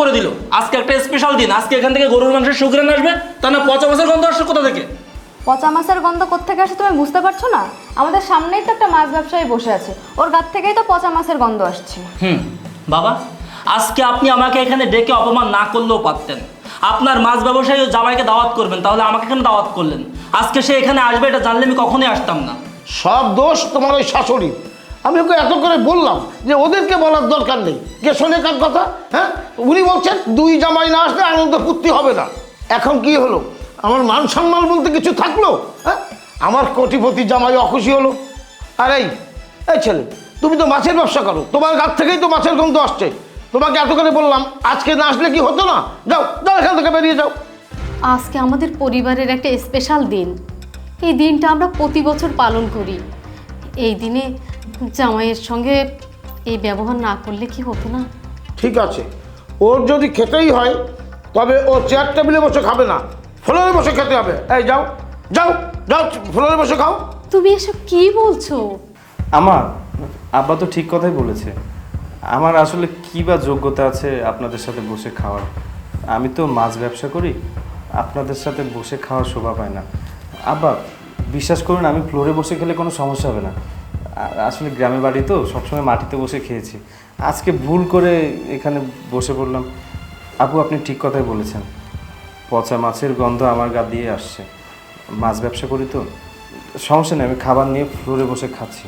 করে দিল। আজকে একটা স্পেশাল দিন। আজকে এখান থেকে গরুর মাংসের সুগ্রান আসবে তা না পচা মাছের গন্ধ আসছে কোথা থেকে? পচা মাছের গন্ধ কোত্থেকে আসে তুমি বুঝতে পারছ না? আমাদের সামনেই তো একটা মাছ ব্যবসায়ী বসে আছে। ওর গাত থেকেই তো পচা মাছের গন্ধ আসছে। হুম বাবা আজকে আপনি আমাকে এখানে ডেকে অপমান না করলেও পারতেন। আপনার মাছ ব্যবসায়ী জামাইকে দাওয়াত করবেন তাহলে আমাকে এখানে দাওয়াত করলেন। আজকে সে এখানে আসবে এটা জানলে আমি কখনোই আসতাম না। সব দোষ তোমার ওই শাশুড়ি আমি ওকে এত করে বললাম যে ওদেরকে বলার দরকার নেই। কে শোনে কার কথা? হ্যাঁ? উনি বলছেন, দুই জামাই না আসলে আনন্দ ফুর্তি হবে না। এখন কি হলো? আমার মান সম্মান বলতে কিছু থাকল? হ্যাঁ? আমার কোটিপতি জামাই অখুশি হলো। আর এই ছেলে, তুমি তো মাছের ব্যবসা করো। তোমার গাছ থেকেই তো মাছের গন্ধ আসছে। তোমাকে এত করে বললাম, আজকে না আসলে কি হতো না? যাও যাও এখান থেকে বেরিয়ে যাও। আজকে আমাদের পরিবারের একটা স্পেশাল দিন। এই দিনটা আমরা প্রতি বছর পালন করি। এই দিনে জামাইয়ের সঙ্গে এই ব্যবহার না করলে কি হতো না? ঠিক আছে। ওর যদি খেতেই হয় তবে ও চেয়ার টেবিলে বসে খাবে না ফ্লোরে বসে খেতে হবে। এই যাও যাও যাও ফ্লোরে বসে খাও। তুমি এসব কি বলছো? আমার আব্বা তো ঠিক কথাই বলেছে। আমার আসলে কী বা যোগ্যতা আছে আপনাদের সাথে বসে খাওয়ার? আমি তো মাছ ব্যবসা করি আপনাদের সাথে বসে খাওয়ার শোভা পায় না। আব্বা বিশ্বাস করুন আমি ফ্লোরে বসে খেলে কোনো সমস্যা হবে না। আসলে গ্রামে বাড়ি তো, সবসময় মাটিতে বসে খেয়েছি। আজকে ভুল করে এখানে বসে পড়লাম। আপু, আপনি ঠিক কথাই বলেছেন। পচা মাছের গন্ধ আমার গা দিয়ে আসছে। মাছ ব্যবসা করি তো। সমস্যা নেই, আমি খাবার নিয়ে ফ্লোরে বসে খাচ্ছি।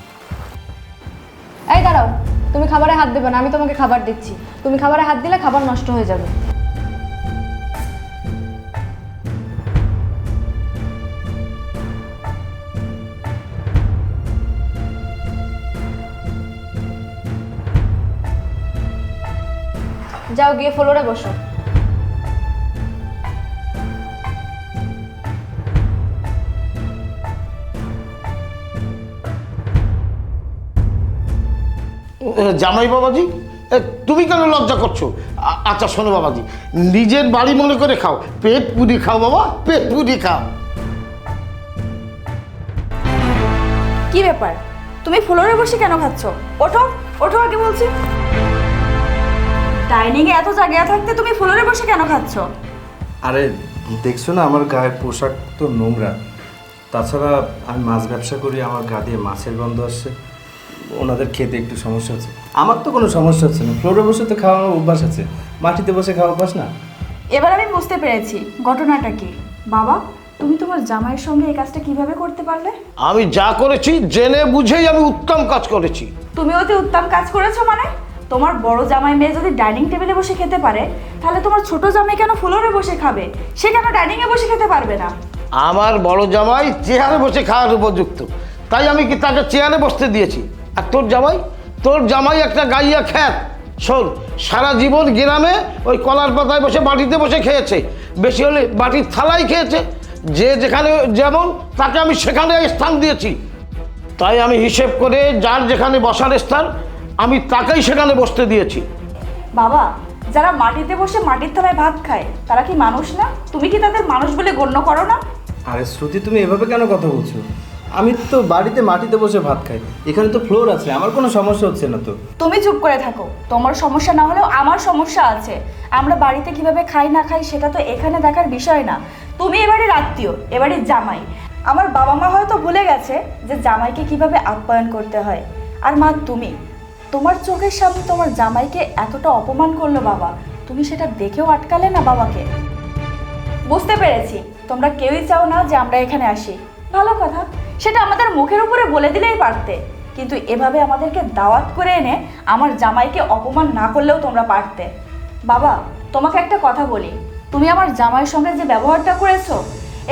এই দাঁড়াও, তুমি খাবারে হাত দেবে না, আমি তোমাকে খাবার দিচ্ছি। তুমি খাবারে হাত দিলে খাবার নষ্ট হয়ে যাবে। যাও গিয়ে ফ্লোরে বসো। জামাই বাবাজি তুমি কেন লজ্জা করছ? আচ্ছা শোনো বাবাজি নিজের বাড়ি মনে করে খাও। পেট পুরি খাও বাবা পেট পুরি খাও। কি ব্যাপার? তুমি ফ্লোরে বসে কেন খাচ্ছ? ওঠো ওঠো আগে বলছি। ডাইনিং এ এত জায়গা থাকতে তুমি ফ্লোরে বসে কেন খাচ্ছ? আরে দেখছ না আমার গায়ের পোশাক তো নোংরা। তাছাড়া আমি মাছ ব্যবসা করি আমার গা দিয়ে মাছের গন্ধ আসছে। ওনাদের খেতে একটু সমস্যা হচ্ছে। আমার তো কোনো সমস্যা হচ্ছে না। ফ্লোরে বসে তো খাওয়া আমার অভ্যাস আছে। মাটিতে বসে খাওয়া অভ্যাস না। এবার আমি বুঝতে পেরেছি ঘটনাটা কি। বাবা তুমি তোমার জামাইয়ের সঙ্গে এই কাজটা কীভাবে করতে পারলে? আমি যা করেছি জেনে বুঝেই আমি উত্তম কাজ করেছি। তুমি অতি উত্তম কাজ করেছ মানে? তোমার বড় জামাই মেয়ে যদি ডাইনিং টেবিলে বসে খেতে পারে, তাহলে তোমার ছোট জামাই কেন ফ্লোরে বসে খাবে? সে কেন ডাইনিং এ বসে খেতে পারবে না? আমার বড় জামাই চেয়ারে বসে খাওয়ার উপযুক্ত। তাই আমি কি তাকে চেয়ারে বসতে দিয়েছি? আর তোর জামাই? তোর জামাই একটা গাইয়া খ্যাত। শোন, সারা জীবন গ্রামে ওই কলার পাতায় বসে বাটিতে বসে খেয়েছে। বেশি হলে বাটির থালাই খেয়েছে। যে যেখানে যেমন, তাকে আমি সেখানে স্থান দিয়েছি। তাই আমি হিসেব করে যার যেখানে বসার স্থান আমি তাকেই সেখানে বসতে দিয়েছি। বাবা যারা মাটিতে বসে মাটির তলায় ভাত খায় তারা কি মানুষ না? তুমি কি তাদের মানুষ বলে গণ্য করো না? আরে শ্রুতি তুমি এভাবে কেন কথা বলছো? আমি তো বাড়িতে মাটিতে বসে ভাত খাই। এখানে তো ফ্লোর আছে আমার কোনো সমস্যা হচ্ছে না তো। তুমি চুপ করে থাকো। তোমার সমস্যা না হলেও আমার সমস্যা আছে। আমরা বাড়িতে কীভাবে খাই না খাই সেটা তো এখানে দেখার বিষয় না। তুমি এবারে আত্মীয় এবারে জামাই। আমার বাবা মা হয়তো ভুলে গেছে যে জামাইকে কীভাবে আপ্যায়ন করতে হয়। আর মা তুমি? তোমার চোখের সামনে তোমার জামাইকে এতটা অপমান করল বাবা, তুমি সেটা দেখেও আটকালে না বাবাকে? বুঝতে পেরেছি, তোমরা কেউই চাও না যে আমরা এখানে আসি। ভালো কথা, সেটা আমাদের মুখের উপরে বলে দিলেই পারতে। কিন্তু এভাবে আমাদেরকে দাওয়াত করে এনে আমার জামাইকে অপমান না করলেও তোমরা পারতে। বাবা, তোমাকে একটা কথা বলি, তুমি আমার জামাইয়ের সঙ্গে যে ব্যবহারটা করেছ,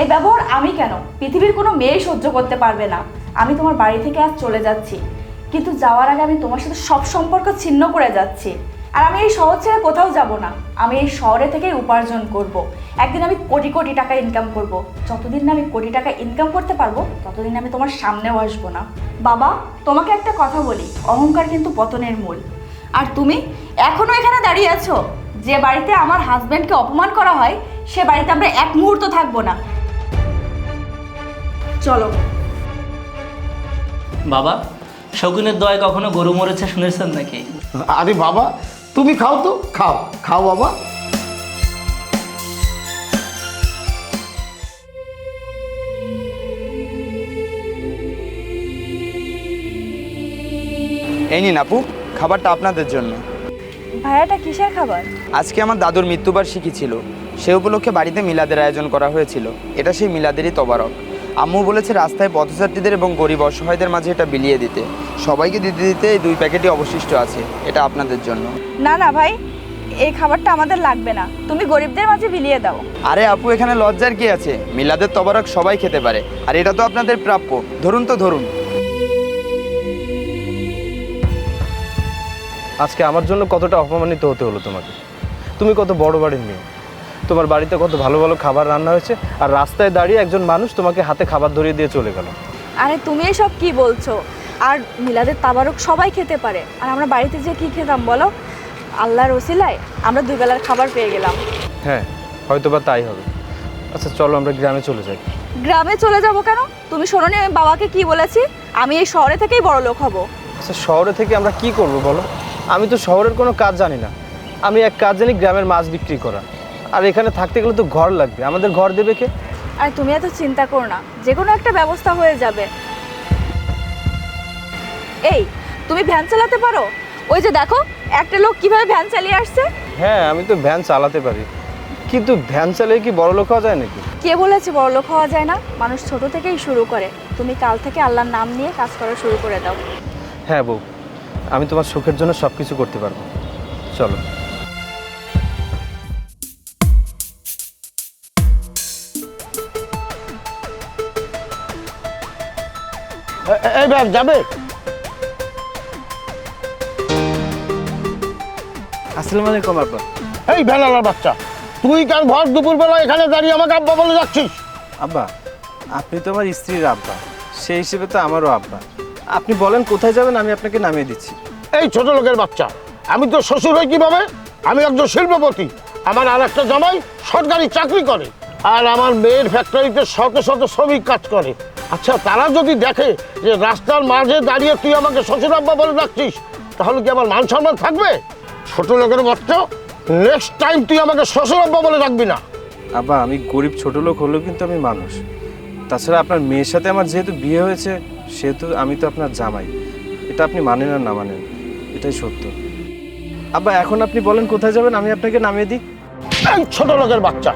এই ব্যবহার আমি কেন? পৃথিবীর কোনো মেয়েই সহ্য করতে পারবে না। আমি তোমার বাড়ি থেকে আজ চলে যাচ্ছি। কিন্তু যাওয়ার আগে আমি তোমার সাথে সব সম্পর্ক ছিন্ন করে যাচ্ছি। আর আমি এই শহর ছেড়ে কোথাও যাব না। আমি এই শহরে থেকেই উপার্জন করব। একদিন আমি কোটি কোটি টাকা ইনকাম করব। যতদিন না আমি কোটি টাকা ইনকাম করতে পারব, ততদিন আমি তোমার সামনেও আসব না। বাবা, তোমাকে একটা কথা বলি। অহংকার কিন্তু পতনের মূল। আর তুমি এখনও এখানে দাঁড়িয়ে আছো। যে বাড়িতে আমার হাজব্যান্ডকে অপমান করা হয়, সে বাড়িতে আমরা এক মুহূর্ত থাকব না। চলো। বাবা শকুনের দয় কখনো গরু মরেছে শুনেছেন নাকি? আরে বাবা তুমি খাও তো খাও খাও বাবা। এই নিন আপু খাবারটা আপনাদের জন্য। কিসের খাবার? আজকে আমার দাদুর মৃত্যুবার্ষিকী ছিল। সে উপলক্ষে বাড়িতে মিলাদের আয়োজন করা হয়েছিল। এটা সেই মিলাদেরই তবারক। আম্মু বলেছে রাস্তায় পথযাত্রীদের এবং গরিব অসহায়দের মাঝে এটা বিলিয়ে দিতে। সবাইকে দিতে দিতে এই দুই প্যাকেটই অবশিষ্ট আছে। এটা আপনাদের জন্য। না না ভাই এই খাবারটা আমাদের লাগবে না। তুমি গরিবদের মাঝে বিলিয়ে দাও। আরে আপু এখানে লজ্জার কি আছে? মিলাদের তবারক সবাই খেতে পারে। আর এটা তো আপনাদের প্রাপ্য। ধরুন তো ধরুন। আজকে আমার জন্য কতটা অপমানিত হতে হলো তোমাকে? তুমি কত বড় বাড়ির মেয়ে। তোমার বাড়িতে কত ভালো ভালো খাবার রান্না হয়েছে আর রাস্তায় দাঁড়িয়ে একজন মানুষ তোমাকে হাতে খাবার ধরিয়ে দিয়ে চলে গেল। আরে তুমি এসব কি বলছো? আর মিলাদের তাবারক সবাই খেতে পারে। আর আমরা বাড়িতে যে কি খেতাম বলো? আল্লাহর ওসিলায় আমরা দুই বেলার খাবার পেয়ে গেলাম। হ্যাঁ হয়তো বা তাই হবে। আচ্ছা চলো আমরা গ্রামে চলে যাই। গ্রামে চলে যাব কেন? তুমি শোনোনি আমি বাবাকে কি বলেছি? আমি এই শহরে থেকেই বড় লোক হব। আচ্ছা শহরে থেকে আমরা কি করব বলো? আমি তো শহরের কোনো কাজ জানি না। আমি এক কাজ জানি গ্রামের মাছ বিক্রি করা। আর এখানে থাকতে গেলে তো ঘর লাগবে। আমাদের ঘর দেবে কে? আর তুমি এত চিন্তা করো না যে কোনো একটা ব্যবস্থা হয়ে যাবে। এই তুমি ভ্যান চালাতে পারো? ওই যে দেখো একটা লোক কীভাবে ভ্যান চালিয়ে আসছে? হ্যাঁ আমি তো ভ্যান চালাতে পারি। কিন্তু ভ্যান চালিয়ে কি বড় লোক হওয়া যায় নাকি? কে বলেছে বড় লোক হওয়া যায় না? মানুষ ছোট থেকেই শুরু করে। তুমি কাল থেকে আল্লাহর নাম নিয়ে কাজ করা শুরু করে দাও। হ্যাঁ বউ আমি তোমার সুখের জন্য সব কিছু করতে পারব। চলো। এই ব্যাগ যাবে? আসসালামু আলাইকুম আব্বা। এই ভ্যানালার বাচ্চা তুই কেন ভর দুপুরবেলা এখানে দাঁড়িয়ে আমাকে আব্বা বলে যাচ্ছিস? আব্বা আপনি তো আমার স্ত্রীর আব্বা সেই হিসেবে তো আমারও আব্বা। আপনি বলেন কোথায় যাবেন আমি আপনাকে নামিয়ে দিচ্ছি। এই ছোট লোকের বাচ্চা আমি তো শ্বশুর হই কীভাবে? আমি একজন শিল্পপতি আমার আর একটা জামাই সরকারি চাকরি করে আর আমার মেয়ের ফ্যাক্টরিতে শত শত শ্রমিক কাজ করে। আচ্ছা তারা যদি দেখে যে রাস্তার মাঝে দাঁড়িয়ে তুই আমাকে শ্বশুর আব্বা বলে ডাকছিস তাহলে কি আমার মান সম্মান থাকবে? ছোট লোকের বাচ্চা নেক্সট টাইম তুই আমাকে শ্বশুর আব্বা বলে ডাকবি না। আব্বা আমি গরিব ছোট লোক হলেও কিন্তু আমি মানুষ। তাছাড়া আপনার মেয়ের সাথে আমার যেহেতু বিয়ে হয়েছে সেহেতু আমি তো আপনার জামাই। এটা আপনি মানেন আর না মানেন এটাই সত্য। আব্বা এখন আপনি বলেন কোথায় যাবেন আমি আপনাকে নামিয়ে দিই। ছোট লোকের বাচ্চা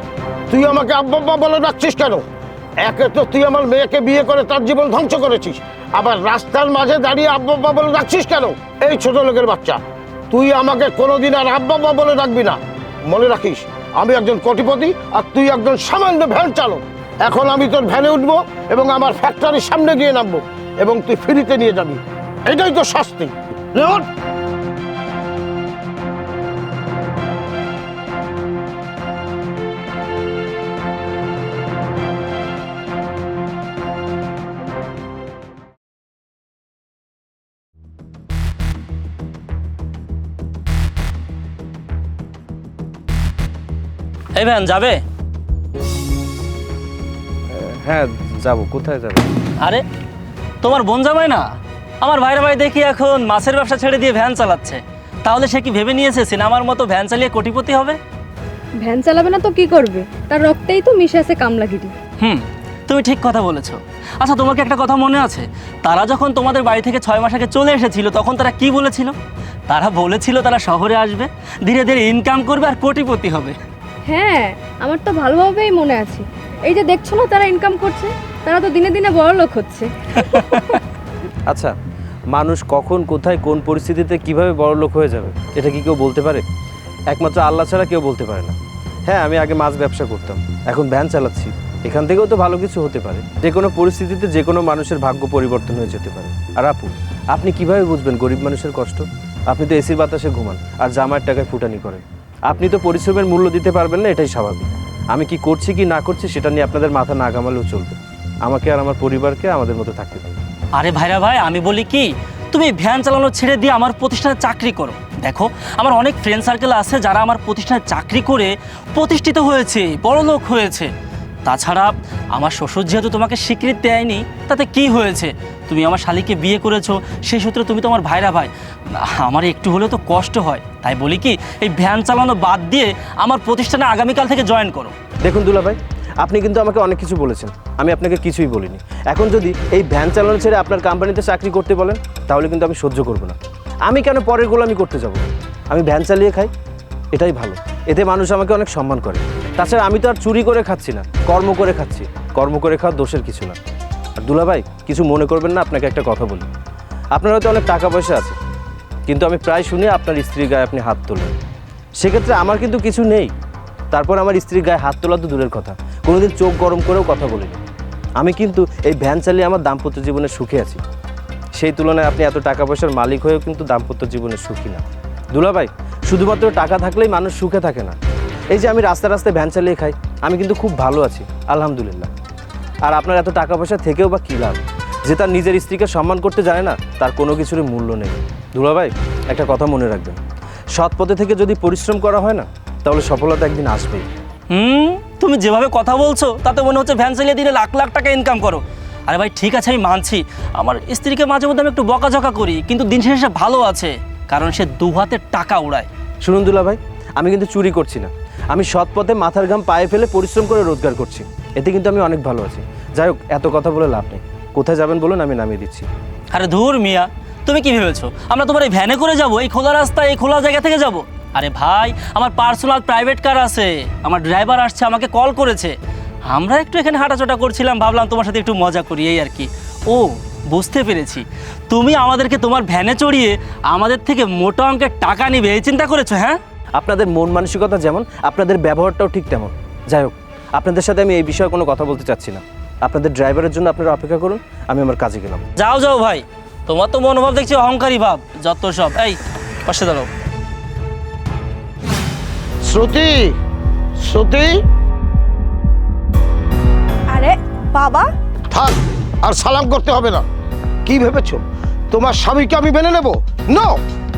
তুই আমাকে আব্বা আব্বা বলে ডাকছিস কেন? একে তো তুই আমার মেয়েকে বিয়ে করে তার জীবন ধ্বংস করেছিস। আবার রাস্তার মাঝে দাঁড়িয়ে আব্বা বলে ডাকছিস কেন? এই ছোট লোকের বাচ্চা। তুই আমাকে কোনোদিন আর আব্বা বলে ডাকবি না। মনে রাখিস, আমি একজন কোটিপতি আর তুই একজন সামান্য ভ্যান চালক। এখন আমি তোর ভ্যানে উঠবো এবং আমার ফ্যাক্টরির সামনে গিয়ে নামবো এবং তুই ফ্রিতে নিয়ে যাবি। এটাই তো শাস্তি। এই ভ্যান যাবে? হ্যাঁ যাব। কোথায় যাবে? আরে তোমার বোন জামাই না? আমার ভাইরা ভাই দেখি এখন মাছের ব্যবসা ছেড়ে দিয়ে ভ্যান চালাচ্ছে। তাহলে সে কি ভেবে নিয়েছে সিনেমার মতো ভ্যান চালিয়ে কোটিপতি হবে? ভ্যান চালাবে না তো কি করবে? তার রক্তেই তো মিশে আছে কামলাগিরি। হুম তুমি ঠিক কথা বলেছ। আচ্ছা তোমাকে একটা কথা মনে আছে? তারা যখন তোমাদের বাড়ি থেকে ছয় মাস আগে চলে এসেছিল তখন তারা কি বলেছিল? তারা বলেছিল তারা শহরে আসবে ধীরে ধীরে ইনকাম করবে আর কোটিপতি হবে। হ্যাঁ আমার তো ভালোভাবেই মনে আছে। এই যে দেখছ না, তারা ইনকাম করছে, তারা তো দিনে দিনে বড় লোক হচ্ছে। আচ্ছা মানুষ কখন, কোথায়, কোন পরিস্থিতিতে কীভাবে বড় লোক হয়ে যাবে, এটা কি কেউ বলতে পারে? একমাত্র আল্লাহ ছাড়া কেউ বলতে পারে না। হ্যাঁ আমি আগে মাছ ব্যবসা করতাম, এখন ভ্যান চালাচ্ছি। এখান থেকেও তো ভালো কিছু হতে পারে। যে কোনো পরিস্থিতিতে যে কোনো মানুষের ভাগ্য পরিবর্তন হয়ে যেতে পারে। আর আপু, আপনি কীভাবে বুঝবেন গরিব মানুষের কষ্ট? আপনি তো এসির বাতাসে ঘুমান, আর জামার টাকায় ফুটানি করেন। আপনি তো পরিশ্রমের মূল্য দিতে পারবেন না, এটাই স্বাভাবিক। আমি কি করছি কি না করছি সেটা নিয়ে আপনাদের মাথা না ঘামালেও চলবে। আমাকে আর আমার পরিবারকে আমাদের মতো থাকতে দিন। আরে ভাইরা ভাই, আমি বলি কি, তুমি ভ্যান চালানো ছেড়ে দিয়ে আমার প্রতিষ্ঠানে চাকরি করো। দেখো, আমার অনেক ফ্রেন্ড সার্কেল আছে যারা আমার প্রতিষ্ঠানে চাকরি করে প্রতিষ্ঠিত হয়েছে বড় লোক হয়েছে। তাছাড়া আমার শ্বশুর যেহেতু তোমাকে স্বীকৃতি দেয়নি, তাতে কি হয়েছে? তুমি আমার শালিকে বিয়ে করেছ, সেই সূত্রে তুমি তো আমার ভাইরা ভাই। আমার একটু হলেও তো কষ্ট হয়। তাই বলি কি, এই ভ্যান চালানো বাদ দিয়ে আমার প্রতিষ্ঠানে আগামীকাল থেকে জয়েন করো। দেখুন দুলা ভাই, আপনি কিন্তু আমাকে অনেক কিছু বলেছেন। আমি আপনাকে কিছুই বলিনি। এখন যদি এই ভ্যান চালানো ছেড়ে আপনার কোম্পানিতে চাকরি করতে বলেন, তাহলে কিন্তু আমি সহ্য করব না। আমি কেন পরের গোলামি করতে যাব? আমি ভ্যান চালিয়ে খাই, এটাই ভালো। এতে মানুষ আমাকে অনেক সম্মান করে। তাছাড়া আমি তো আর চুরি করে খাচ্ছি না, কর্ম করে খাচ্ছি। কর্ম করে খাওয়া দোষের কিছু না। আর দুলাভাই, কিছু মনে করবেন না, আপনাকে একটা কথা বলি। আপনার হয়তো অনেক টাকা পয়সা আছে, কিন্তু আমি প্রায় শুনি আপনার স্ত্রীর গায়ে আপনি হাত তোলেন। সেক্ষেত্রে আমার কিন্তু কিছু নেই। তারপর আমার স্ত্রীর গায়ে হাত তোলা তো দূরের কথা। কোনোদিন চোখ গরম করেও কথা বলিনি। আমি কিন্তু এই ভ্যান চালিয়ে আমার দাম্পত্য জীবনে সুখে আছি। সেই তুলনায় আপনি এত টাকা পয়সার মালিক হয়েও কিন্তু দাম্পত্য জীবনে সুখী না। দুলাভাই, শুধুমাত্র টাকা থাকলেই মানুষ সুখে থাকে না। এই যে আমি রাস্তা রাস্তায় ভ্যান চালিয়ে খাই আমি কিন্তু খুব ভালো আছি আলহামদুলিল্লাহ। আর আপনার এত টাকা পয়সা থেকেও বা কী লাভ? যে তার নিজের স্ত্রীকে সম্মান করতে জানে না তার কোনো কিছুরই মূল্য নেই। দুলাভাই একটা কথা মনে রাখবেন। সৎ পথে থেকে যদি পরিশ্রম করা হয় না তাহলে সফলতা একদিন আসবেই। হুম? তুমি যেভাবে কথা বলছো তাতে মনে হচ্ছে ভ্যান চালিয়ে দিনে লাখ লাখ টাকা ইনকাম করো। আরে ভাই ঠিক আছে আমি মানছি। আমার স্ত্রীকে মাঝে মধ্যে আমি একটু বকাঝকা করি কিন্তু দিন শেষে ভালো আছে কারণ সে দু হাতে টাকা উড়ায়। শুনুন দুলা ভাই আমি কিন্তু চুরি করছি না। আমি সৎ পথে মাথার ঘাম পায়ে ফেলে পরিশ্রম করে রোজগার করছি। এতে কিন্তু আমি অনেক ভালো আছি। যাই হোক, এত কথা বলে লাভ নেই। কোথায় যাবেন বলুন, আমি নামিয়ে দিচ্ছি। আরে ধুর মিয়া, তুমি কি ভেবেছো? আমরা তোমার এই ভ্যানে করে যাব? এই খোলা রাস্তায়, এই খোলা জায়গা থেকে যাব? আরে ভাই, আমার পার্সোনাল প্রাইভেট কার আছে। আমার ড্রাইভার আসছে, আমাকে কল করেছে। আমরা একটু এখানে হাঁটাচটা করছিলাম, ভাবলাম তোমার সাথে একটু মজা করি, এই আর কি। ও, বুঝতে পেরেছি। তুমি আমাদেরকে তোমার ভ্যানে চড়িয়ে আমাদের থেকে মোটা অঙ্কের টাকা নিবে, এই চিন্তা করেছ হ্যাঁ? আপনাদের মন মানসিকতা যেমন আপনাদের ব্যবহারটাও ঠিক তেমন। যাই হোক আপনাদের সাথে আমি এই বিষয়ে কোনো কথা বলতে চাচ্ছি না। আপনাদের ড্রাইভারের জন্য আপনারা অপেক্ষা করুন আমি আমার কাজে গেলাম। যাও যাও ভাই। তোমার তো মনোভাব দেখছি অহংকারী ভাব যত সব। এই পাশে দাঁড়াও। শ্রুতি শ্রুতি। আরে বাবা। থাক আর সালাম করতে হবে না। কি ভেবেছো? তোমার স্বামীকে আমি মেনে নেব? নো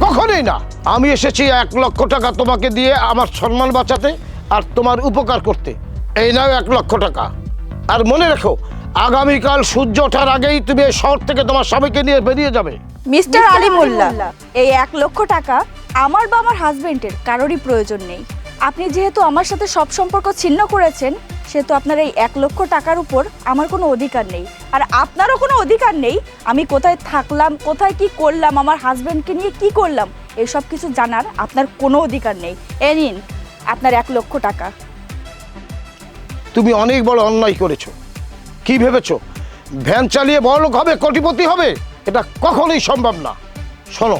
কখনোই না। আমি এসেছি এক লক্ষ টাকা তোমাকে দিয়ে আমার সম্মান বাঁচাতে আর তোমার উপকার করতে। এই নাও এক লক্ষ টাকা। আর মনে রেখো আগামীকাল সূর্য ওঠার আগেই তুমি এই শহর থেকে তোমার স্বামীকে নিয়ে বেরিয়ে যাবে। মিস্টার আলী মোল্লা এই এক লক্ষ টাকা আমার বা আমার হাজবেন্ডের কারোরই প্রয়োজন নেই। আপনি যেহেতু আমার সাথে সব সম্পর্ক ছিন্ন করেছেন সেহেতু আপনার এই এক লক্ষ টাকার উপর আমার কোনো অধিকার নেই। আর আপনারও কোনো অধিকার নেই আমি কোথায় থাকলাম কোথায় কি করলাম আমার হাজবেন্ডকে নিয়ে কি করলাম এসব কিছু জানার আপনার কোনো অধিকার নেই। এ নিন আপনার এক লক্ষ টাকা। তুমি অনেক বড় অন্যায় করেছ। কি ভেবেছো? ভ্যান চালিয়ে বড়লোক হবে কোটিপতি হবে? এটা কখনোই সম্ভব না। শোনো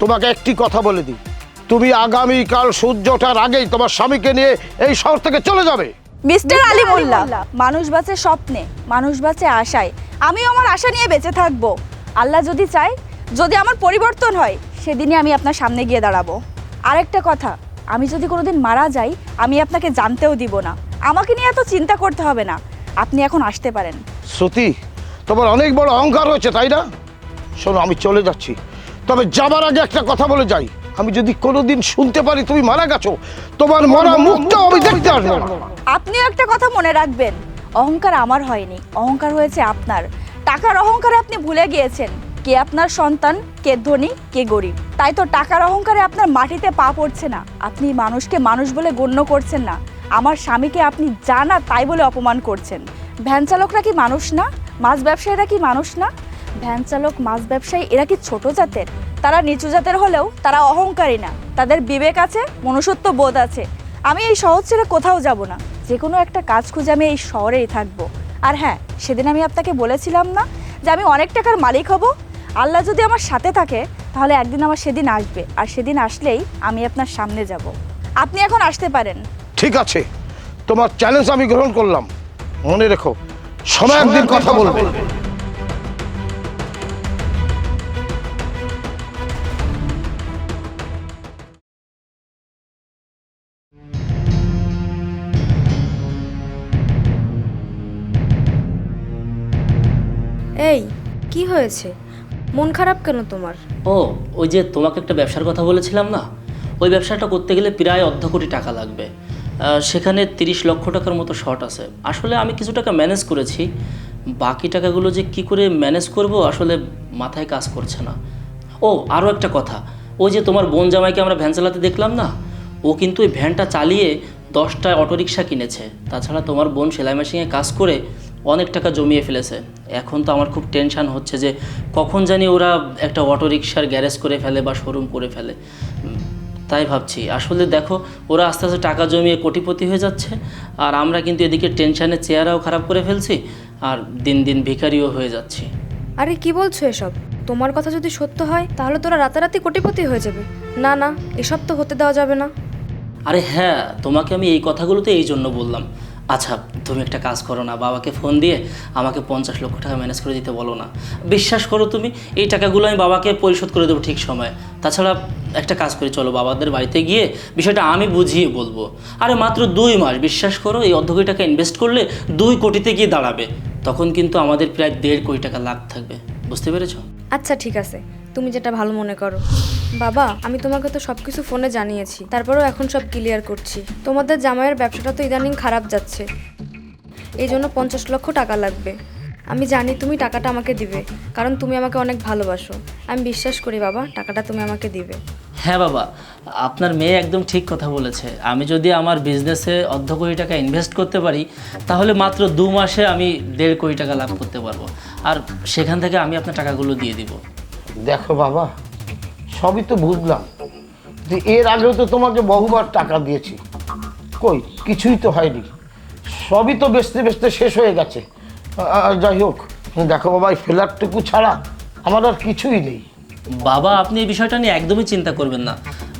তোমাকে একটি কথা বলে দিই। তুমি আগামীকাল সূর্য ওঠার আগেই তোমার স্বামীকে নিয়ে এই শহর থেকে চলে যাবে। মিস্টার আলী মোল্লা। মানুষ বাঁচে স্বপ্নে মানুষ বাঁচে আশায়। আমিও আমার আশা নিয়ে বেঁচে থাকব। আল্লাহ যদি চায় যদি আমার পরিবর্তন হয় সেদিনই আমি আপনার সামনে গিয়ে দাঁড়াবো। আরেকটা কথা আমি যদি কোনোদিন মারা যাই আমি আপনাকে জানতেও দিব না। আমাকে নিয়ে এত চিন্তা করতে হবে না। আপনি এখন আসতে পারেন। শ্রুতি তোমার অনেক বড় অহংকার হয়েছে তাই না? শোনো আমি চলে যাচ্ছি। তবে যাবার আগে একটা কথা বলে যাই। আমি যদি কোনোদিন শুনতে পারি তুমি মারা গেছো তোমার মরা মুখটাও আমি দেখতে আসব না। আপনিও একটা কথা মনে রাখবেন। অহংকার আমার হয়নি অহংকার হয়েছে আপনার। টাকার অহংকার আপনি ভুলে গিয়েছেন। কে আপনার সন্তান, কে ধনী, কে গরিব। তাই তো টাকার অহংকারে আপনার মাটিতে পা পড়ছে না। আপনি মানুষকে মানুষ বলে গণ্য করছেন না। আমার স্বামীকে আপনি জানা তাই বলে অপমান করছেন। ভ্যান চালকরা কি মানুষ না? মাছ ব্যবসায়ীরা কি মানুষ না? ভ্যান চালক, মাছ ব্যবসায়ী, এরা কি ছোট জাতের? তারা নিচু জাতের হলেও তারা অহংকারী না। তাদের বিবেক আছে, মনুষ্যত্ব বোধ আছে। আমি এই শহর ছেড়ে কোথাও যাব না। যে কোনো একটা কাজ খুঁজে আমি এই শহরেই থাকব। আর হ্যাঁ সেদিন আমি আপনাকে বলেছিলাম না যে আমি অনেক টাকার মালিক হব? আল্লাহ যদি আমার সাথে থাকে তাহলে একদিন আমার সেদিন আসবে। আর সেদিন আসলেই আমি আপনার সামনে যাব। আপনি এখন আসতে পারেন। ঠিক আছে। তোমার চ্যালেঞ্জ আমি গ্রহণ করলাম। মনে রেখো সময় একদিন কথা বলবে। এই কি হয়েছে? মন খারাপ কেন তোমার? ও, ওই যে তোমাকে একটা ব্যবসার কথা বলেছিলাম না? ওই ব্যবসাটা করতে গেলে প্রায় অর্ধ কোটি টাকা লাগবে। সেখানে তিরিশ লক্ষ টাকার মতো শর্ট আছে। আসলে আমি কিছু টাকা ম্যানেজ করেছি। বাকি টাকাগুলো যে কি করে ম্যানেজ করব আসলে মাথায় কাজ করছে না। ও আরও একটা কথা। ওই যে তোমার বোন জামাইকে আমরা ভ্যান চালাতে দেখলাম না? ও কিন্তু ওই ভ্যানটা চালিয়ে দশটা অটোরিকশা কিনেছে। তাছাড়া তোমার বোন সেলাই মেশিনে কাজ করে অনেক টাকা জমিয়ে ফেলেছে। এখন তো আমার খুব টেনশান হচ্ছে যে কখন জানি ওরা একটা অটো রিক্সার গ্যারেজ করে ফেলে বা শোরুম করে ফেলে। তাই ভাবছি। আসলে দেখো ওরা আস্তে আস্তে টাকা জমিয়ে কোটিপতি হয়ে যাচ্ছে আর আমরা কিন্তু এদিকে টেনশনে চেহারাও খারাপ করে ফেলছি আর দিন দিন ভিখারিও হয়ে যাচ্ছি। আরে কি বলছো এসব? তোমার কথা যদি সত্য হয় তাহলে তোরা রাতারাতি কোটিপতি হয়ে যাবে। না না এসব তো হতে দেওয়া যাবে না। আরে হ্যাঁ তোমাকে আমি এই কথাগুলোতে এই জন্য বললাম। আচ্ছা তুমি একটা কাজ করো না, বাবাকে ফোন দিয়ে আমাকে পঞ্চাশ লক্ষ টাকা ম্যানেজ করে দিতে বলো না। বিশ্বাস করো তুমি, এই টাকাগুলো আমি বাবাকে পরিশোধ করে দেবো ঠিক সময়। তাছাড়া একটা কাজ করি, চলো বাবাদের বাড়িতে গিয়ে বিষয়টা আমি বুঝিয়ে বলব। আরে মাত্র দুই মাস, বিশ্বাস করো, এই অর্ধ কোটি টাকা ইনভেস্ট করলে দুই কোটিতে গিয়ে দাঁড়াবে। তখন কিন্তু আমাদের প্রায় দেড় কোটি টাকা লাভ থাকবে। বুঝতে পেরেছ? আচ্ছা ঠিক আছে। তুমি যেটা ভালো মনে করো। বাবা, আমি তোমাকে তো সব কিছু ফোনে জানিয়েছি। তারপরেও এখন সব ক্লিয়ার করছি। তোমাদের জামাইয়ের ব্যবসাটা তো ইদানিং খারাপ যাচ্ছে। এই জন্য পঞ্চাশ লক্ষ টাকা লাগবে। আমি জানি তুমি টাকাটা আমাকে দিবে কারণ তুমি আমাকে অনেক ভালোবাসো। আমি বিশ্বাস করি বাবা টাকাটা তুমি আমাকে দিবে। হ্যাঁ বাবা আপনার মেয়ে একদম ঠিক কথা বলেছে। আমি যদি আমার বিজনেসে অর্ধ কোটি টাকা ইনভেস্ট করতে পারি তাহলে মাত্র দু মাসে আমি দেড় কোটি টাকা লাভ করতে পারব। আর সেখান থেকে আমি আপনার টাকাগুলো দিয়ে দিব। দেখো বাবা সবই তো বুঝলাম। যে এর আগেও তো তোমাকে বহুবার টাকা দিয়েছি। কই কিছুই তো হয়নি। সবই তো বেচতে বেচতে শেষ হয়ে গেছে। আ- যাই হোক দেখো বাবা এই ফ্ল্যাটটুকু ছাড়া আমার আর কিছুই নেই। বাবা আপনি এই বিষয়টা নিয়ে একদমই চিন্তা করবেন না।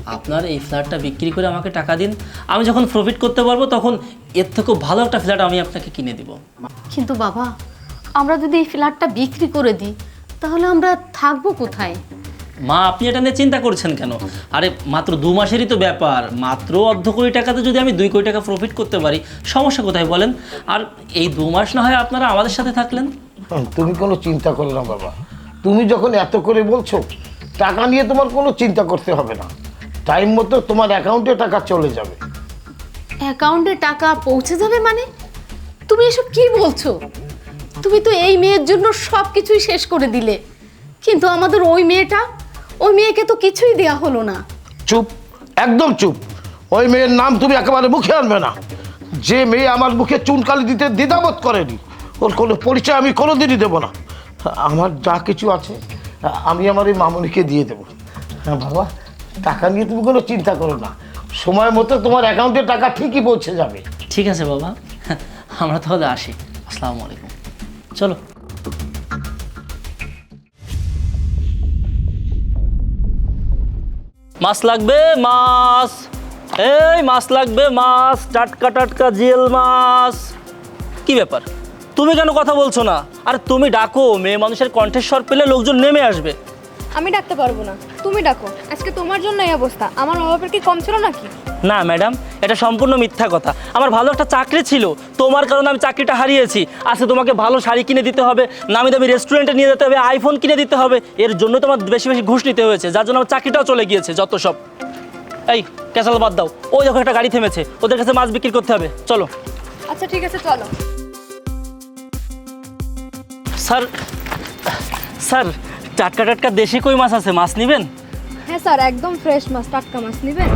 আপনার এই ফ্ল্যাটটা বিক্রি করে আমাকে টাকা দিন। আমি যখন প্রফিট করতে পারব তখন এর থেকেও ভালো একটা ফ্ল্যাট আমি আপনাকে কিনে দিব। কিন্তু বাবা আমরা যদি এই ফ্ল্যাটটা বিক্রি করে দিই তাহলে আমরা থাকব কোথায়? মা আপনি এটা নিয়ে চিন্তা করছেন কেন? আরে মাত্র দু মাসেরই তো ব্যাপার। মাত্র অর্ধ কোটি টাকাতে যদি আমি দুই কোটি টাকা প্রফিট করতে পারি সমস্যা কোথায় বলেন? আর এই দু মাস না হয় আপনারা আমাদের সাথে থাকলেন? তুমি কোনো চিন্তা করো না বাবা। তুমি যখন এত করে বলছো টাকা নিয়ে তোমার কোনো চিন্তা করতে হবে না। টাইম মতো তোমার অ্যাকাউন্টে টাকা চলে যাবে। অ্যাকাউন্টে টাকা পৌঁছে যাবে মানে? তুমি এসব কি বলছো? তুমি তো এই মেয়ের জন্য সব কিছুই শেষ করে দিলে। কিন্তু আমাদের ওই মেয়েটা ওই মেয়েকে তো কিছুই দেয়া হলো না। চুপ একদম চুপ। ওই মেয়ের নাম তুমি একেবারে মুখে আনবে না। যে মেয়ে আমার মুখে চুনকালি দিতে দ্বিধাবোধ করেনি ওর কোনো পরিচয় আমি কোনোদিনই দেবো না। আমার যা কিছু আছে আমি আমার এই মামনিকে দিয়ে দেবো। হ্যাঁ বাবা টাকা নিয়ে তুমি কোনো চিন্তা করো না। সময় মতো তোমার অ্যাকাউন্টে টাকা ঠিকই পৌঁছে যাবে। ঠিক আছে বাবা। আমরা তাহলে আসি। আসসালামু আলাইকুম। চলো। মাছ লাগবে? মাছ। এই, মাছ লাগবে, মাছ। টাটকা টাটকা জেল মাছ। কি ব্যাপার? তুমি কেন কথা বলছো না? আর তুমি ডাকো, মেয়ে মানুষের কণ্ঠস্বর পেলে লোকজন নেমে আসবে। আমি ডাকতে পারব না। তুমি ডাকো আজকে তোমার জন্য এই অবস্থা। আমার মা বাবার কি কম ছিল নাকি? না ম্যাডাম এটা সম্পূর্ণ মিথ্যা কথা। আমার ভালো একটা চাকরি ছিল তোমার কারণে আমি চাকরিটা হারিয়েছি। আজকে তোমাকে ভালো শাড়ি কিনে দিতে হবে নামি দামি রেস্টুরেন্টে নিয়ে যেতে হবে আইফোন কিনে দিতে হবে। এর জন্য তোমার বেশি বেশি ঘুষ নিতে হয়েছে যার জন্য আমার চাকরিটাও চলে গিয়েছে যত সব। এই ক্যাসাল বাদ দাও। ওই দেখো একটা গাড়ি থেমেছে ওদের কাছে মাছ বিক্রি করতে হবে। চলো। আচ্ছা ঠিক আছে চলো। স্যার স্যার টাটকা টাটকা দেশি কই মাছ আছে? মাছ নেবেন? হ্যাঁ স্যার একদম ফ্রেশ মাছ টাটকা মাছ নেবেন?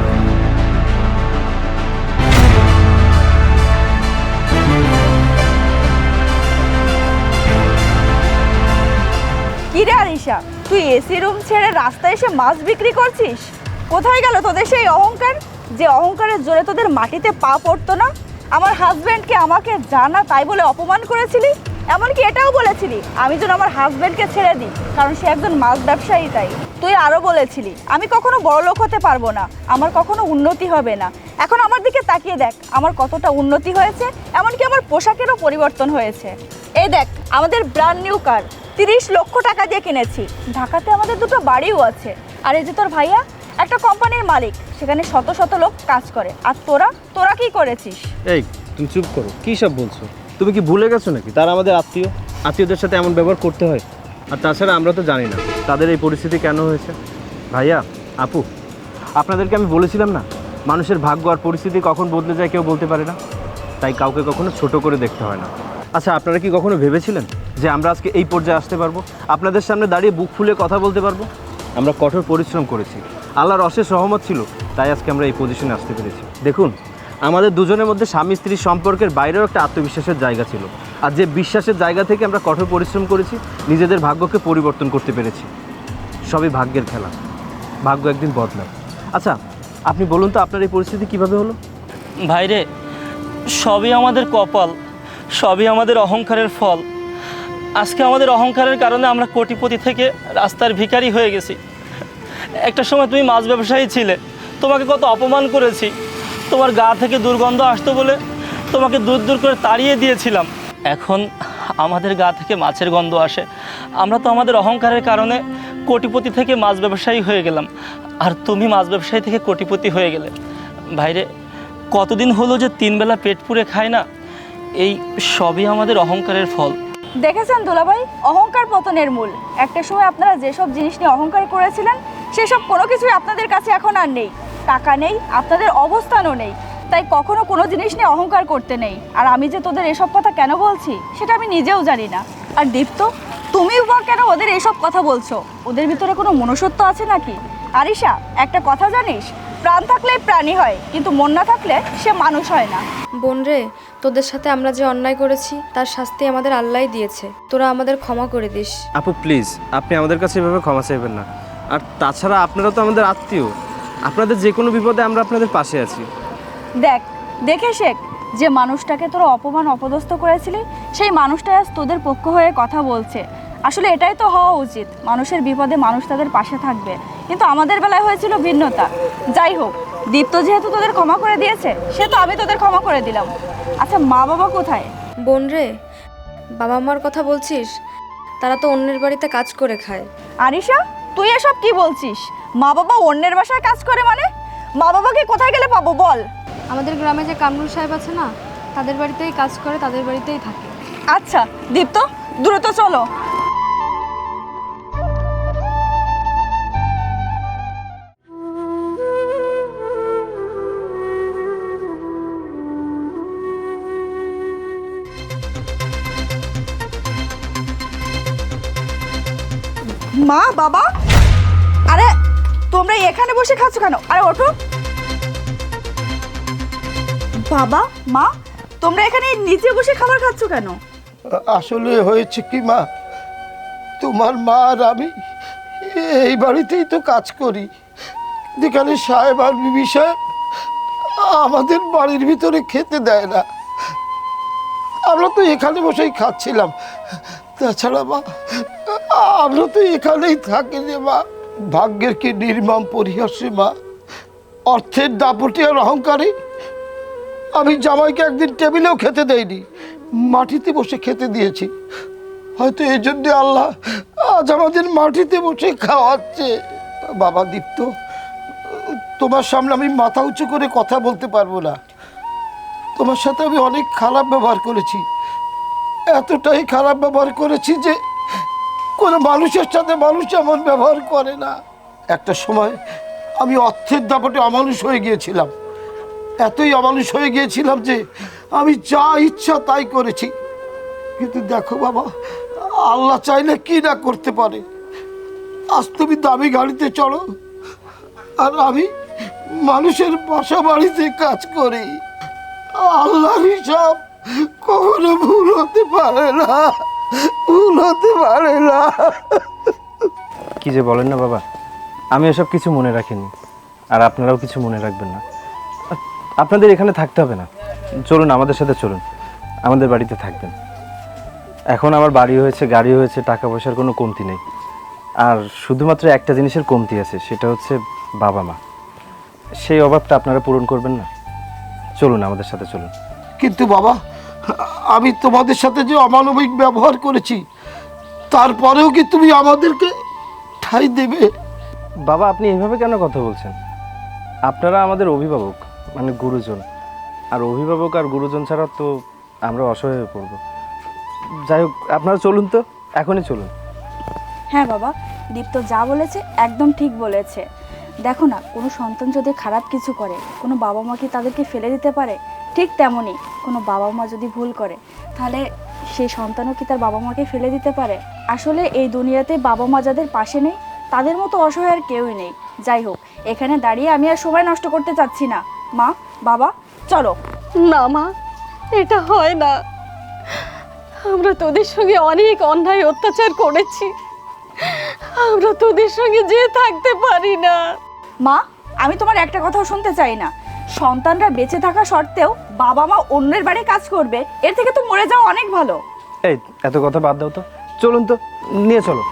কি রে আরিশা তুই এসি রুম ছেড়ে রাস্তায় এসে মাছ বিক্রি করছিস? কোথায় গেল তোদের সেই অহংকার? যে অহংকারের জোরে তোদের মাটিতে পা পড়তো না? আমার হাজব্যান্ডকে আমাকে জানা তাই বলে অপমান করেছিলি? এমনকি এটাও বলেছিলি, আমি যেন আমার হাজব্যান্ডকে ছেড়ে দিই, কারণ সে একজন মাছ ব্যবসায়ী তাই। তুই আরও বলেছিলি, আমি কখনো বড় লোক হতে পারব না, আমার কখনো উন্নতি হবে না। এখন আমার দিকে তাকিয়ে দেখ, আমার কতটা উন্নতি হয়েছে, এমনকি আমার পোশাকেরও পরিবর্তন হয়েছে। এই দেখ, আমাদের ব্র্যান্ড নিউ কার তিরিশ লক্ষ টাকা দিয়ে কিনেছি। ঢাকাতে আমাদের দুটো বাড়িও আছে। আর এই যে তোর ভাইয়া, একটা কোম্পানির মালিক, সেখানে শত শত লোক কাজ করে। আর তোরা তোরা কি করেছিস? এই, তুমি চুপ করো, কী সব বলছো? তুমি কি ভুলে গেছো নাকি? তারা আমাদের আত্মীয়। আত্মীয়দের সাথে এমন ব্যবহার করতে হয়। আর তাছাড়া আমরা তো জানি না তাদের এই পরিস্থিতি কেন হয়েছে? ভাইয়া আপু আপনাদেরকে আমি বলেছিলাম না মানুষের ভাগ্য আর পরিস্থিতি কখন বদলে যায় কেউ বলতে পারে না? তাই কাউকে কখনো ছোট করে দেখতে হয় না। আচ্ছা আপনারা কি কখনো ভেবেছিলেন যে আমরা আজকে এই পর্যায়ে আসতে পারব? আপনাদের সামনে দাঁড়িয়ে বুক ফুলে কথা বলতে পারব? আমরা কঠোর পরিশ্রম করেছি। আল্লাহর অশেষ সহমত ছিল তাই আজকে আমরা এই পজিশনে আসতে পেরেছি। দেখুন আমাদের দুজনের মধ্যে স্বামী স্ত্রীর সম্পর্কের বাইরেও একটা আত্মবিশ্বাসের জায়গা ছিল। আর যে বিশ্বাসের জায়গা থেকে আমরা কঠোর পরিশ্রম করেছি, নিজেদের ভাগ্যকে পরিবর্তন করতে পেরেছি। সবই ভাগ্যের খেলা। ভাগ্য একদিন বদলায়। আচ্ছা আপনি বলুন তো আপনার এই পরিস্থিতি কীভাবে হলো? ভাইরে, সবই আমাদের কপাল, সবই আমাদের অহংকারের ফল। আজকে আমাদের অহংকারের কারণে আমরা কোটিপতি থেকে রাস্তার ভিখারি হয়ে গেছি। একটা সময় তুমি মাছ ব্যবসায়ী ছিলে, তোমাকে কত অপমান করেছি। তোমার গা থেকে দুর্গন্ধ আসতো বলে তোমাকে দূর দূর করে তাড়িয়ে দিয়েছিলাম। এখন আমাদের গা থেকে মাছের গন্ধ আসে। আমরা তো আমাদের অহংকারের কারণে কোটিপতি থেকে মাছ ব্যবসায়ী হয়ে গেলাম। আর তুমি মাছ ব্যবসায়ী থেকে কোটিপতি হয়ে গেলে। ভাইরে, কতদিন হলো যে তিনবেলা পেট পুড়ে খায় না? এই সবই আমাদের অহংকারের ফল। দেখেছেন দুলাভাই? অহংকার পতনের মূল। একটা সময় আপনারা যেসব জিনিস নিয়ে অহংকার করেছিলেন, সেসব কোনো কিছুই আপনাদের কাছে এখন আর নেই। টাকা নেই আপনাদের অবস্থানও নেই। তাই কখনো কোনো জিনিস নিয়ে অহংকার করতে নেই। আর আমি যে তোদের এসব কথা কেন বলছি সেটা আমি নিজেও জানি না। আর দীপ্ত তুমি বা কেন ওদের এসব কথা বলছো? ওদের ভিতরে কোনো মনুষ্যত্ব আছে নাকি? আরিশা একটা কথা জানিস? প্রাণ থাকলে প্রাণী হয় কিন্তু মন না থাকলে সে মানুষ হয় না। বোন রে তোদের সাথে আমরা যে অন্যায় করেছি তার শাস্তি আমাদের আল্লাহই দিয়েছে। তোরা আমাদের ক্ষমা করে দিস। আপু প্লিজ আপনি আমাদের কাছে এভাবে ক্ষমা চাইবেন না। আর তাছাড়া আপনারা তো আমাদের আত্মীয়। আপনাদের যে কোনো বিপদে আমরা আপনাদের পাশে আছি। দেখ দেখে শেখ যে মানুষটাকে তোরা অপমান অপদস্থ করেছিলি সেই মানুষটাই আজ তোদের পক্ষ হয়ে কথা বলছে। আসলে এটাই তো হওয়া উচিত মানুষের বিপদে মানুষ তাদের পাশে থাকবে। কিন্তু আমাদের বেলায় হয়েছিল ভিন্নতা। যাই হোক দীপ্ত যেহেতু তোদের ক্ষমা করে দিয়েছে সে তো আমি তোদের ক্ষমা করে দিলাম। আচ্ছা মা বাবা কোথায়? বোন রে বাবা মার কথা বলছিস? তারা তো অন্যের বাড়িতে কাজ করে খায়। আরিশা তুই এসব কি বলছিস? মা বাবা অন্যের বাসায় কাজ করে মানে? মা বাবাকে কোথায় গেলে পাবো বল? আমাদের গ্রামে যে কামরুল সাহেব আছে না তাদের বাড়িতেই কাজ করে তাদের বাড়িতেই থাকে। আচ্ছা দীপ্ত দ্রুত চলো। মা বাবা? আরে তোমরা এখানে বসে খাচ্ছ কেন? আরে, ওঠো। বাবা, মা, তোমরা এখানে নিচে বসে খাবার খাচ্ছ কেন? আসলে হয়েছে কি, মা? তোমার মা আর আমি এই বাড়িতেই তো কাজ করি। যেখানে সাহেব আর বিবি সাহেব আমাদের বাড়ির ভিতরে খেতে দেয় না। আমরা তো এখানে বসেই খাচ্ছিলাম। তাছাড়া, মা, আমরা তো এখানেই থাকি রে, মা। ভাগ্যের কি নির্মম পরিহাসে মা অর্থের দাপটে আর অহংকারে? আমি জামাইকে একদিন টেবিলেও খেতে দেয়নি মাটিতে বসে খেতে দিয়েছি। হয়তো এই জন্য আল্লাহ আজ আমাদের মাটিতে বসে খাওয়াচ্ছে। বাবা দীপ্ত, তোমার সামনে আমি মাথা উঁচু করে কথা বলতে পারব না। তোমার সাথে আমি অনেক খারাপ ব্যবহার করেছি। এতটাই খারাপ ব্যবহার করেছি যে কোনো মানুষের সাথে মানুষ এমন ব্যবহার করে না। একটা সময় আমি অর্থের দাপটে অমানুষ হয়ে গিয়েছিলাম। এতই অমানুষ হয়ে গিয়েছিলাম যে আমি যা ইচ্ছা তাই করেছি। কিন্তু দেখো বাবা, আল্লাহ চাইলে কি না করতে পারে? আজ তুমি দামি গাড়িতে চড়ো, আর আমি মানুষের বাসা বাড়িতে কাজ করি। আল্লাহ হিসাব কখনো ভুল হতে পারে না। ভুল হতে পারে না। কি যে বলেন না বাবা আমি এসব কিছু মনে রাখিনি আর আপনারাও কিছু মনে রাখবেন না। আপনাদের এখানে থাকতে হবে না। চলুন আমাদের সাথে চলুন। আমাদের বাড়িতে থাকবেন। এখন আমার বাড়ি হয়েছে গাড়ি হয়েছে টাকা পয়সার কোনো কমতি নেই। আর শুধুমাত্র একটা জিনিসের কমতি আছে সেটা হচ্ছে বাবা মা। সেই অভাবটা আপনারা পূরণ করবেন না। চলুন আমাদের সাথে চলুন। কিন্তু বাবা আমি তোমাদের সাথে যে অমানবিক ব্যবহার করেছি তারপরেও কি তুমি আমাদেরকে ঠাই দেবে? বাবা আপনি এইভাবে কেন কথা বলছেন? আপনারা আমাদের অভিভাবক মানে গুরুজন। আর অভিভাবক আর গুরুজন ছাড়া তো আমরা অসহায় হয়ে পড়ব। যাই হোক আপনারা চলুন তো এখনই চলুন। হ্যাঁ বাবা দীপ্ত যা বলেছে একদম ঠিক বলেছে। দেখো না কোনো সন্তান যদি খারাপ কিছু করে কোনো বাবা মা কি তাদেরকে ফেলে দিতে পারে? ঠিক তেমনই। কোনো বাবা মা যদি ভুল করে তাহলে সেই সন্তানও কি তার বাবা মাকে ফেলে দিতে পারে? আসলে এই দুনিয়াতে বাবা মা যাদের পাশে নেই তাদের মতো অসহায় আর কেউই নেই। যাই হোক এখানে দাঁড়িয়ে আমি আর সময় নষ্ট করতে চাচ্ছি না। মা বাবা চলো। না মা এটা হয় না। আমরা তোদের সঙ্গে অনেক অন্যায় অত্যাচার করেছি। আমরা তোদের সঙ্গে যে থাকতে পারি না। মা আমি তোমার একটা কথাও শুনতে চাই না। সন্তানরা বেঁচে থাকা সত্ত্বেও বাবা মা অন্যের বাড়ি কাজ করবে। এর থেকে তো মরে যাওয়া অনেক ভালো। এই, এত কথা বাদ দাও তো। চলুন তো, নিয়ে চলো।